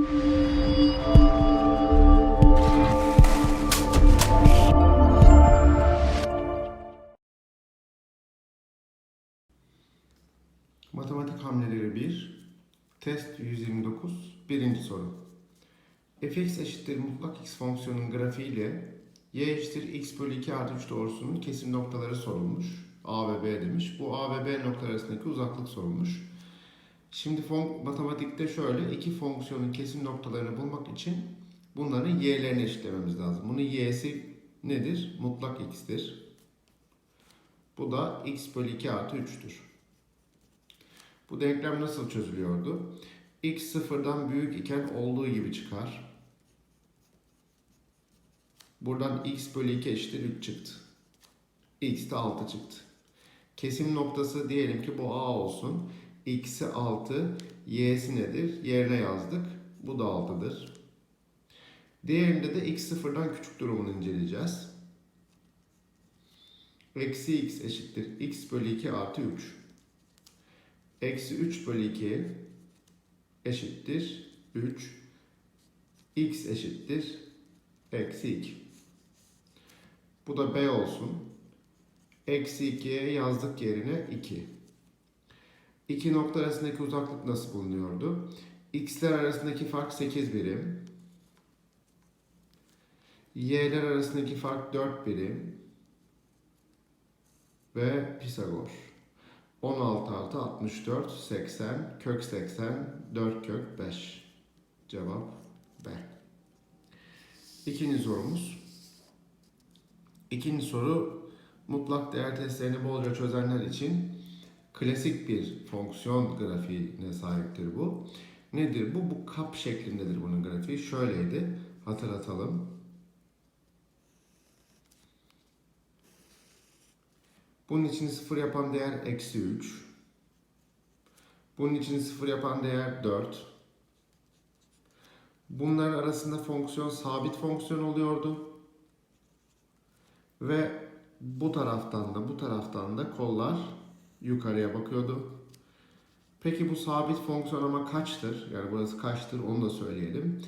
Matematik hamleleri 1, test 129, birinci soru. fx eşittir mutlak x fonksiyonun grafiği ile y eşittir x bölü 2 artı 3 doğrusunun kesim noktaları sorulmuş. A ve B demiş. Bu A ve B noktalar arasındaki uzaklık sorulmuş. Şimdi fon, matematikte şöyle iki fonksiyonun kesim noktalarını bulmak için bunların y'lerini eşitlememiz lazım. Bunun y'si nedir? Mutlak x'tir. Bu da x bölü 2 artı 3'tür. Bu denklem nasıl çözülüyordu? x sıfırdan büyük iken olduğu gibi çıkar. Buradan x bölü 2 eşittir 3 çıktı. x de 6 çıktı. Kesim noktası diyelim ki bu a olsun. X'i 6, y'si nedir? Yerine yazdık. Bu da 6'dır. Diğerinde de x sıfırdan küçük durumunu inceleyeceğiz. Eksi x eşittir x bölü 2 artı 3. Eksi 3 bölü 2 eşittir 3. X eşittir eksi 2. Bu da B olsun. Eksi 2'ye yazdık yerine 2. İki nokta arasındaki uzaklık nasıl bulunuyordu? X'ler arasındaki fark 8 birim. Y'ler arasındaki fark 4 birim. Ve Pisagor. 16 artı 64, 80, kök 80, 4 kök 5. Cevap B. İkinci sorumuz. İkinci soru mutlak değer testlerini bolca çözenler için klasik bir fonksiyon grafiğine sahiptir bu. Nedir bu? Bu kap şeklindedir bunun grafiği. Şöyleydi. Hatırlatalım. Bunun için sıfır yapan değer eksi 3. Bunun için sıfır yapan değer 4. Bunlar arasında fonksiyon sabit fonksiyon oluyordu. Ve bu taraftan da bu taraftan da kollar yukarıya bakıyordu. Peki bu sabit fonksiyon ama kaçtır? Yani burası kaçtır onu da söyleyelim.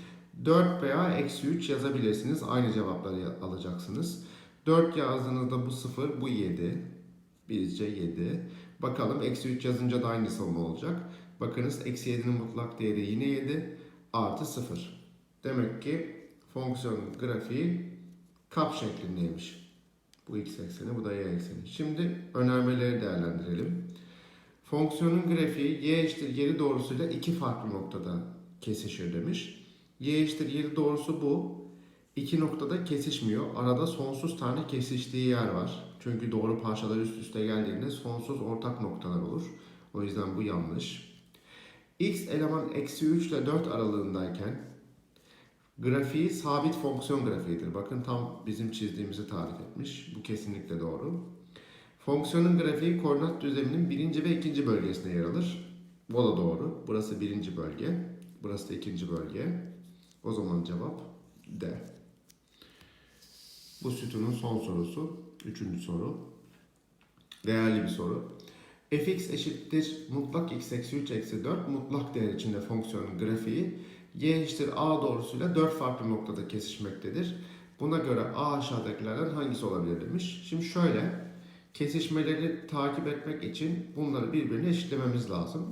4 veya eksi 3 yazabilirsiniz. Aynı cevapları alacaksınız. 4 yazdığınızda bu 0, bu 7. Bizce 7. Bakalım eksi 3 yazınca da aynısı mı olacak? Bakınız eksi 7'nin mutlak değeri yine 7 artı 0. Demek ki fonksiyonun grafiği kap şeklindeymiş. Bu x ekseni bu da y ekseni. Şimdi önermeleri değerlendirelim. Fonksiyonun grafiği y eşittir geri doğrusuyla iki farklı noktada kesişir demiş. y eşittir geri doğrusu bu. İki noktada kesişmiyor. Arada sonsuz tane kesiştiği yer var. Çünkü doğru parçalar üst üste geldiğinde sonsuz ortak noktalar olur. O yüzden bu yanlış. x eleman eksi 3 ile 4 aralığındayken grafiği sabit fonksiyon grafiğidir. Bakın tam bizim çizdiğimizi tarif etmiş. Bu kesinlikle doğru. Fonksiyonun grafiği koordinat düzleminin birinci ve ikinci bölgesine yer alır. Bu da doğru. Burası birinci bölge. Burası da ikinci bölge. O zaman cevap D. Bu sütunun son sorusu. Üçüncü soru. Değerli bir soru. fx eşittir mutlak x eksi 3 eksi 4 mutlak değer içinde fonksiyonun grafiği y eşittir a doğrusuyla 4 farklı noktada kesişmektedir. Buna göre a aşağıdakilerden hangisi olabilir demiş. Şimdi şöyle kesişmeleri takip etmek için bunları birbirine eşitlememiz lazım.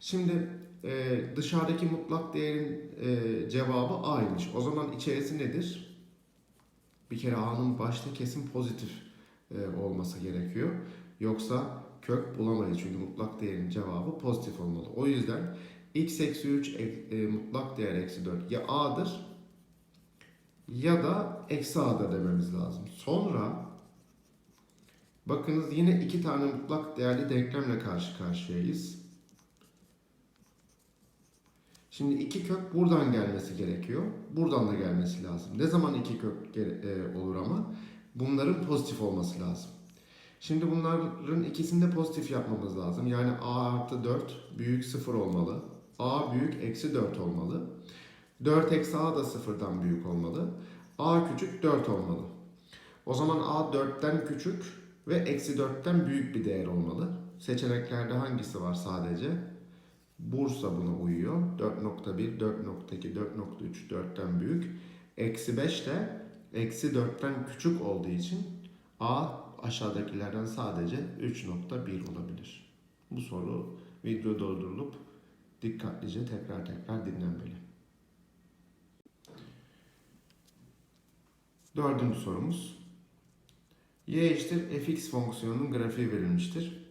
Şimdi e, dışarıdaki mutlak değerin e, cevabı a'ymış. O zaman içerisi nedir? Bir kere a'nın başta kesin pozitif e, olması gerekiyor. Yoksa kök bulamayız çünkü mutlak değerin cevabı pozitif olmalı. O yüzden x eksi 3 e, e, mutlak değer eksi 4 ya a'dır ya da eksi a'da dememiz lazım. Sonra bakınız yine iki tane mutlak değerli denklemle karşı karşıyayız. Şimdi iki kök buradan gelmesi gerekiyor. Buradan da gelmesi lazım. Ne zaman iki kök e, olur ama? Bunların pozitif olması lazım. Şimdi bunların ikisini de pozitif yapmamız lazım. Yani a artı 4 büyük 0 olmalı. A büyük eksi 4 olmalı. 4 eksi a da sıfırdan büyük olmalı. a küçük 4 olmalı. O zaman a 4'ten küçük ve eksi 4'ten büyük bir değer olmalı. Seçeneklerde hangisi var sadece? Bursa buna uyuyor. 4.1, 4.2, 4.3, 4'ten büyük. Eksi 5 de eksi 4'ten küçük olduğu için A aşağıdakilerden sadece 3.1 olabilir. Bu soru video doldurulup dikkatlice tekrar tekrar dinlenmeli. Dördüncü sorumuz. y eşittir fx fonksiyonunun grafiği verilmiştir.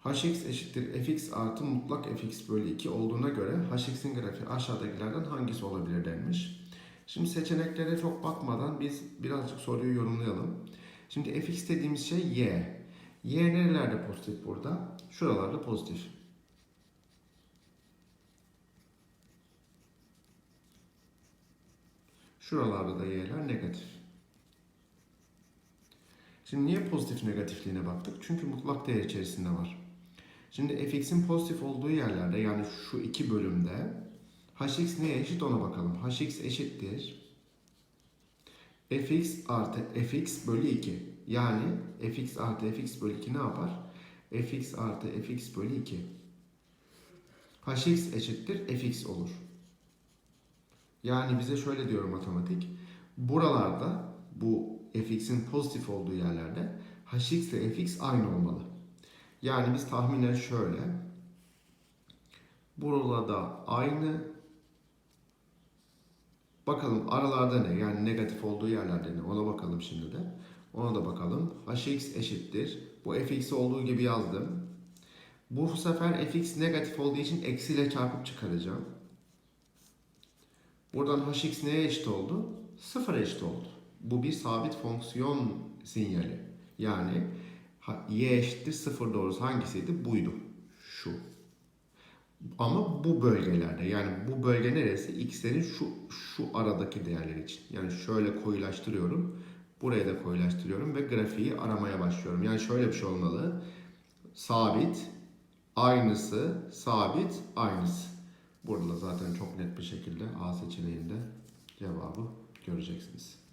hx eşittir fx artı mutlak fx bölü 2 olduğuna göre hx'in grafiği aşağıdakilerden hangisi olabilir denmiş. Şimdi seçeneklere çok bakmadan biz birazcık soruyu yorumlayalım. Şimdi fx dediğimiz şey y. Y nerelerde pozitif burada? Şuralarda pozitif. Şuralarda da y'ler negatif. Şimdi niye pozitif negatifliğine baktık? Çünkü mutlak değer içerisinde var. Şimdi fx'in pozitif olduğu yerlerde yani şu iki bölümde hx neye eşit ona bakalım. hx eşittir fx artı fx bölü 2. Yani fx artı fx bölü 2 ne yapar? fx artı fx bölü 2. hx eşittir fx olur. Yani bize şöyle diyor matematik. Buralarda bu fx'in pozitif olduğu yerlerde hx ile fx aynı olmalı. Yani biz tahminen şöyle. Burada aynı. Bakalım aralarda ne? Yani negatif olduğu yerlerde ne? Ona bakalım şimdi de. Ona da bakalım. hx eşittir. Bu fx olduğu gibi yazdım. Bu sefer fx negatif olduğu için eksiyle çarpıp çıkaracağım. Buradan hx neye eşit oldu? Sıfır eşit oldu. Bu bir sabit fonksiyon sinyali. Yani y eşittir sıfır doğrusu hangisiydi? Buydu. Şu. Ama bu bölgelerde yani bu bölge neresi? X'lerin şu şu aradaki değerler için. Yani şöyle koyulaştırıyorum. Buraya da koyulaştırıyorum ve grafiği aramaya başlıyorum. Yani şöyle bir şey olmalı. Sabit, aynısı, sabit, aynısı. Burada zaten çok net bir şekilde A seçeneğinde cevabı göreceksiniz.